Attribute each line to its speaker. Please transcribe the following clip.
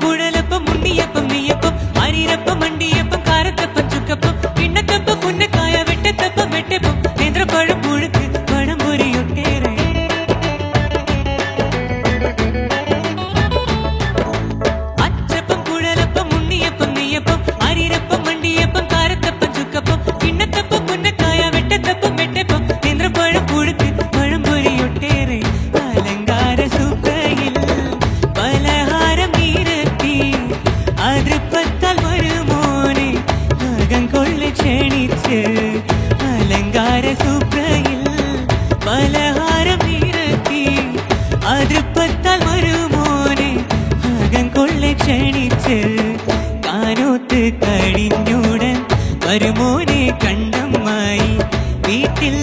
Speaker 1: പുഴ അതിർപ്പത്താൽ മരുമോനെ അകം കൊള്ളെ ക്ഷണിച്ച് കാനോത്ത് കഴിഞ്ഞുടൻ മരുമോനെ വീട്ടിൽ